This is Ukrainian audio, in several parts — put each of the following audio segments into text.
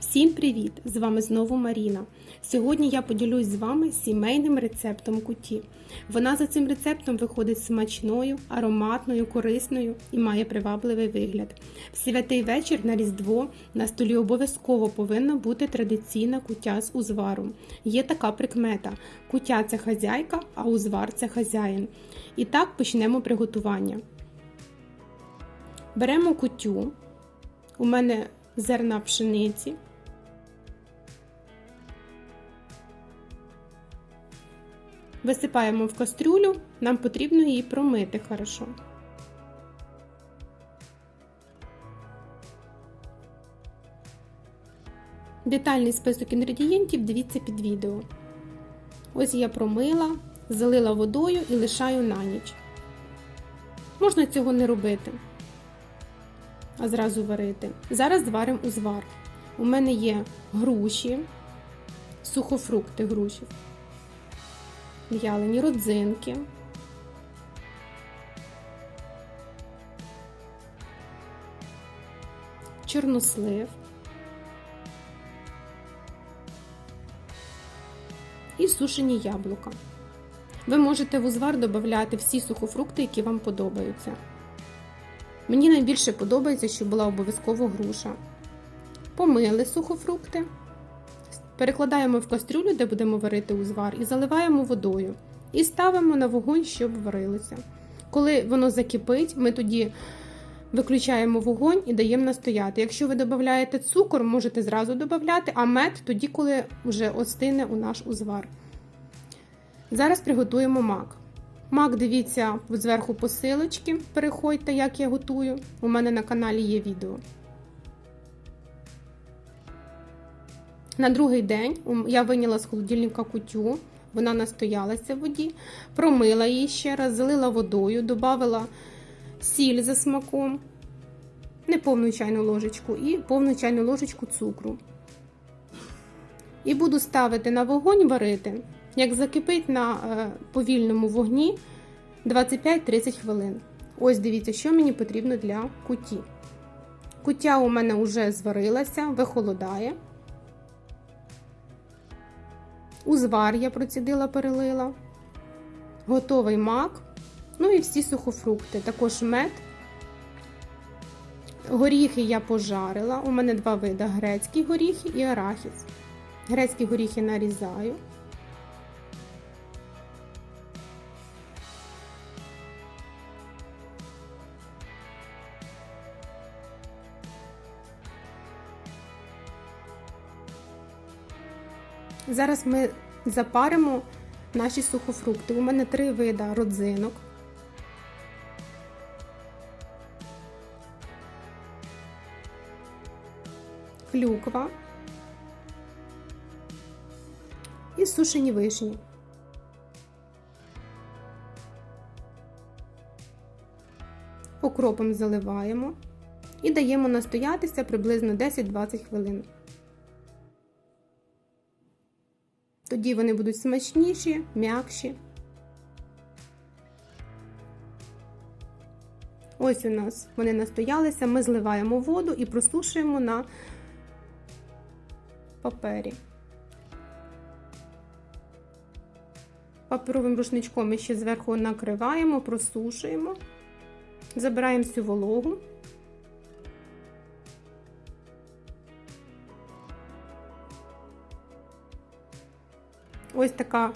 Всім привіт! З вами знову Маріна. Сьогодні я поділюсь з вами сімейним рецептом куті. Вона за цим рецептом виходить смачною, ароматною, корисною і має привабливий вигляд. В святий вечір на Різдво на столі обов'язково повинна бути традиційна кутя з узваром. Є така прикмета: кутя це хазяйка, а узвар це хазяїн. І так почнемо приготування. Беремо кутю. У мене зерна пшениці. Висипаємо в кастрюлю, нам потрібно її промити хорошо. Детальний список інгредієнтів дивіться під відео. Ось я промила, залила водою і лишаю на ніч. Можна цього не робити, а зразу варити. Зараз зваримо узвар. У мене є груші, сухофрукти грушів в'ялені родзинки, чорнослив і сушені яблука. Ви можете в узвар додати всі сухофрукти, які вам подобаються. Мені найбільше подобається, щоб була обов'язково груша. Помили сухофрукти. Перекладаємо в кастрюлю, де будемо варити узвар, і заливаємо водою. І ставимо на вогонь, щоб варилося. Коли воно закипить, ми тоді виключаємо вогонь і даємо настояти. Якщо ви додаєте цукор, можете зразу додати, а мед тоді, коли вже остине у наш узвар. Зараз приготуємо мак. Мак, дивіться, зверху посилочки, переходьте, як я готую. У мене на каналі є відео. На другий день я виняла з холодильника кутю, вона настоялася в воді, промила її ще раз, залила водою, додала сіль за смаком, неповну чайну ложечку і повну чайну ложечку цукру. І буду ставити на вогонь варити, як закипить на е, повільному вогні 25-30 хвилин. Ось дивіться, що мені потрібно для куті. Кутя у мене вже зварилася, вихолодає. Узвар я процідила, перелила, готовий мак, ну і всі сухофрукти, також мед. Горіхи я пожарила. У мене два види: грецькі горіхи і арахіс. Грецькі горіхи нарізаю. Зараз ми запаримо наші сухофрукти. У мене три вида родзинок. Клюква і сушені вишні. Окропом заливаємо і даємо настоятися приблизно 10-20 хвилин. Тоді вони будуть смачніші, м'якші. Ось у нас вони настоялися, ми зливаємо воду і просушуємо на папері. Паперовим рушничком ми ще зверху накриваємо, просушуємо, забираємо всю вологу. Ось така.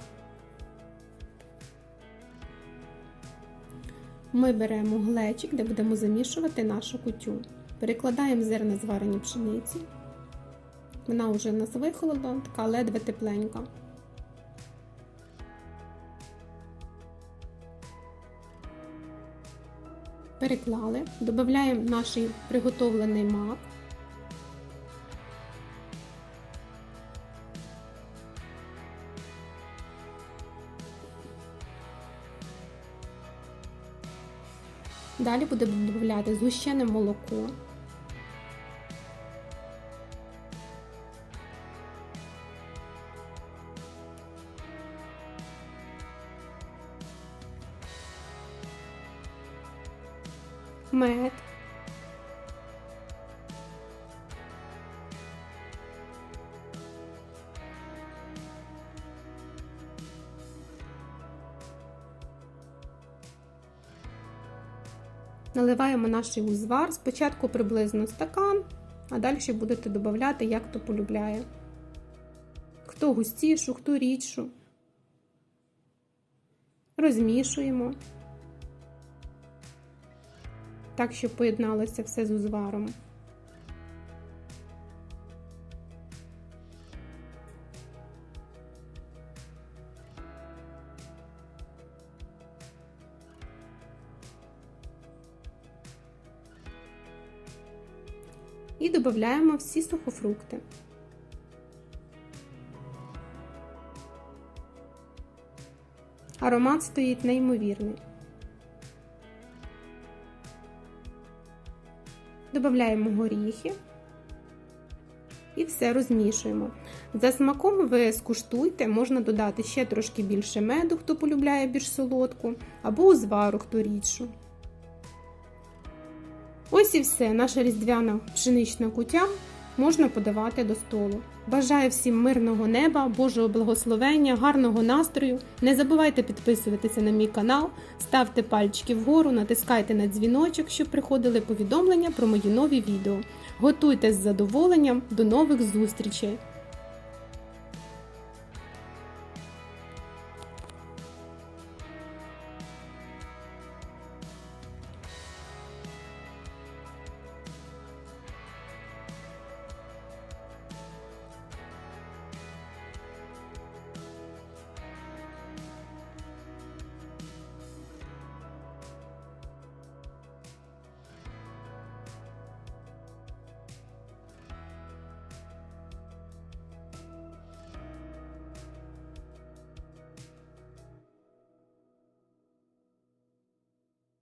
Ми беремо глечик, де будемо замішувати нашу кутю. Перекладаємо зерна зварені пшениці. Вона вже в нас вихолола, така ледве тепленька. Переклали, додаємо наш приготовлений мак. Далі будемо додати згущене молоко. Мед. Наливаємо наш узвар. Спочатку приблизно стакан, а далі будете додати, як хто полюбляє. Хто густішу, хто рідшу. Розмішуємо. Так, щоб поєдналося все з узваром. І додаємо всі сухофрукти. Аромат стоїть неймовірний. Додаємо горіхи і все розмішуємо. За смаком ви скуштуйте, можна додати ще трошки більше меду, хто полюбляє більш солодку, або узвару, хто рідшу. Ось і все, наша різдвяна пшенична кутя можна подавати до столу. Бажаю всім мирного неба, Божого благословення, гарного настрою. Не забувайте підписуватися на мій канал, ставте пальчики вгору, натискайте на дзвіночок, щоб приходили повідомлення про мої нові відео. Готуйтесь з задоволенням, до нових зустрічей!